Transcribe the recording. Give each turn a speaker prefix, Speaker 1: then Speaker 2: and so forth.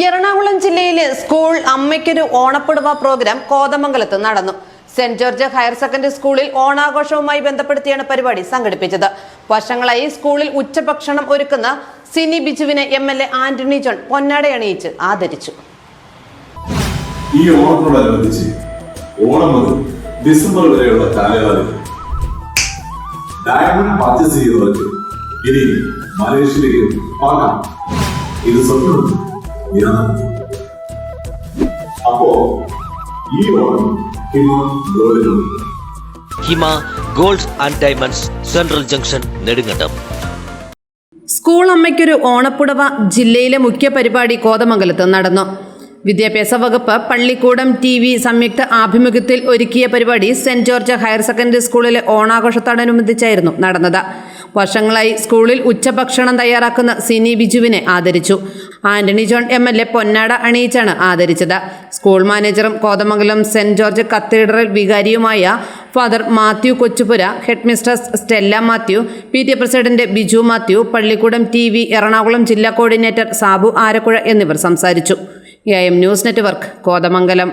Speaker 1: എറണാകുളം ജില്ലയിലെ സ്കൂൾ അമ്മയ്ക്കൊരു ഓണപ്പെടുവ പ്രോഗ്രാം കോതമംഗലത്ത് നടന്നു. സെന്റ് ജോർജ് ഹയർ സെക്കൻഡറി സ്കൂളിൽ ഓണാഘോഷവുമായി ബന്ധപ്പെടുത്തിയാണ് പരിപാടി സംഘടിപ്പിച്ചത്. വർഷങ്ങളായി സ്കൂളിൽ ഉച്ചഭക്ഷണം ഒരുക്കുന്ന Sini ബിജുവിനെ M L A Antony John പൊന്നാടയണിയിച്ച് ആദരിച്ചു.
Speaker 2: ഈ ഓണത്തോടനുബന്ധിച്ച് ഓണം മുതൽ ഡിസംബർ വരെയുള്ള കാലയളവിൽ ഡയമണ്ട് പർച്ചേസ് ചെയ്യുന്നവർക്ക് ഇനി മലേഷ്യയിലേക്ക് പോകാം. ഇത് സ്വപ്നം ഞാൻ അപ്പോ ഈ Onam Hima ഗോൾഡിലുണ്ട്
Speaker 3: Hima gold and diamonds central junction Nedumkandam.
Speaker 1: School അമ്മയ്ക്കൊരു ഓണപ്പുടവ ജില്ലയിലെ മുഖ്യ പരിപാടി കോതമംഗലത്ത് നടന്നു. വിദ്യാഭ്യാസ വകുപ്പ് പള്ളിക്കൂടം ടി വി സംയുക്ത ആഭിമുഖ്യത്തിൽ ഒരുക്കിയ പരിപാടി സെന്റ് ജോർജ് ഹയർ സെക്കൻഡറി സ്കൂളിലെ ഓണാഘോഷത്തോടനുബന്ധിച്ചായിരുന്നു നടന്നത്. വർഷങ്ങളായി സ്കൂളിൽ ഉച്ചഭക്ഷണം തയ്യാറാക്കുന്ന സിനി ബിജുവിനെ ആദരിച്ചു. Antony John M L A പൊന്നാട അണിയിച്ചാണ് ആദരിച്ചത്. സ്കൂൾ മാനേജറും Kothamangalam saint George cathedral വികാരിയുമായ father Mathew Kochupura head mistress Stella Mathew P T president Biju Mathew Pallikkoodam T V Ernakulam ജില്ലാ കോർഡിനേറ്റർ സാബു ആരക്കുഴ എന്നിവർ സംസാരിച്ചു. A M news network Kothamangalam.